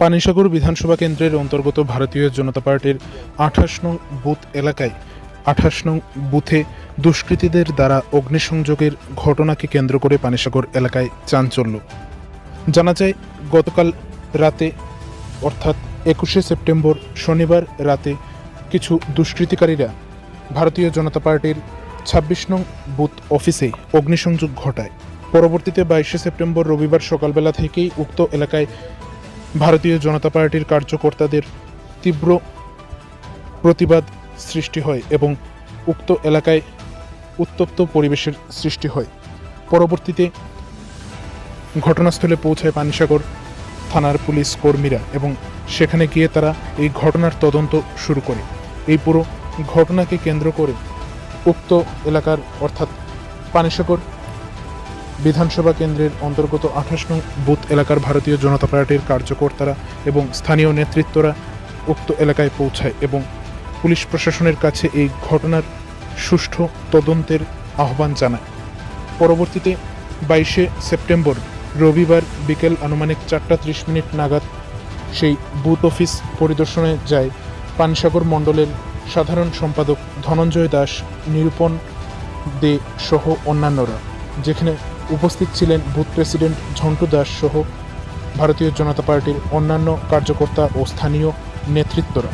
পানিসাগর বিধানসভা কেন্দ্রের অন্তর্গত ভারতীয় জনতা পার্টির আঠাশ নং বুথ এলাকায়, আঠাশ নং বুথে দুষ্কৃতীদের দ্বারা অগ্নিসংযোগের ঘটনাকে কেন্দ্র করে পানিসাগর এলাকায় চাঞ্চল্য। জানা যায়, গতকাল রাতে, অর্থাৎ একুশে সেপ্টেম্বর শনিবার রাতে কিছু দুষ্কৃতিকারীরা ভারতীয় জনতা পার্টির ছাব্বিশ নং বুথ অফিসে অগ্নিসংযোগ ঘটায়। পরবর্তীতে বাইশে সেপ্টেম্বর রবিবার সকালবেলা থেকেই উক্ত এলাকায় ভারতীয় জনতা পার্টির কার্যকর্তাদের তীব্র প্রতিবাদ সৃষ্টি হয় এবং উক্ত এলাকায় উত্তপ্ত পরিবেশের সৃষ্টি হয়। পরবর্তীতে ঘটনাস্থলে পৌঁছায় পানিসাগর থানার পুলিশ কর্মীরা এবং সেখানে গিয়ে তারা এই ঘটনার তদন্ত শুরু করে। এই পুরো ঘটনাকে কেন্দ্র করে উক্ত এলাকার অর্থাৎ পানিসাগর বিধানসভা কেন্দ্রের অন্তর্গত আঠাশ নং বুথ এলাকার ভারতীয় জনতা পার্টির কার্যকর্তারা এবং স্থানীয় নেতৃত্বরা উক্ত এলাকায় পৌঁছায় এবং পুলিশ প্রশাসনের কাছে এই ঘটনার সুষ্ঠু তদন্তের আহ্বান জানায়। পরবর্তীতে বাইশে সেপ্টেম্বর রবিবার বিকেল আনুমানিক চারটা ত্রিশ মিনিট নাগাদ সেই বুথ অফিস পরিদর্শনে যায় পানসাগর মণ্ডলের সাধারণ সম্পাদক ধনঞ্জয় দাস নিরূপণ দে সহ অন্যান্যরা, যেখানে উপস্থিত ছিলেন বুথ প্রেসিডেন্ট ঝন্টু দাস সহ ভারতীয় জনতা পার্টির অন্যান্য কার্যকর্তা ও স্থানীয় নেতৃত্বরা।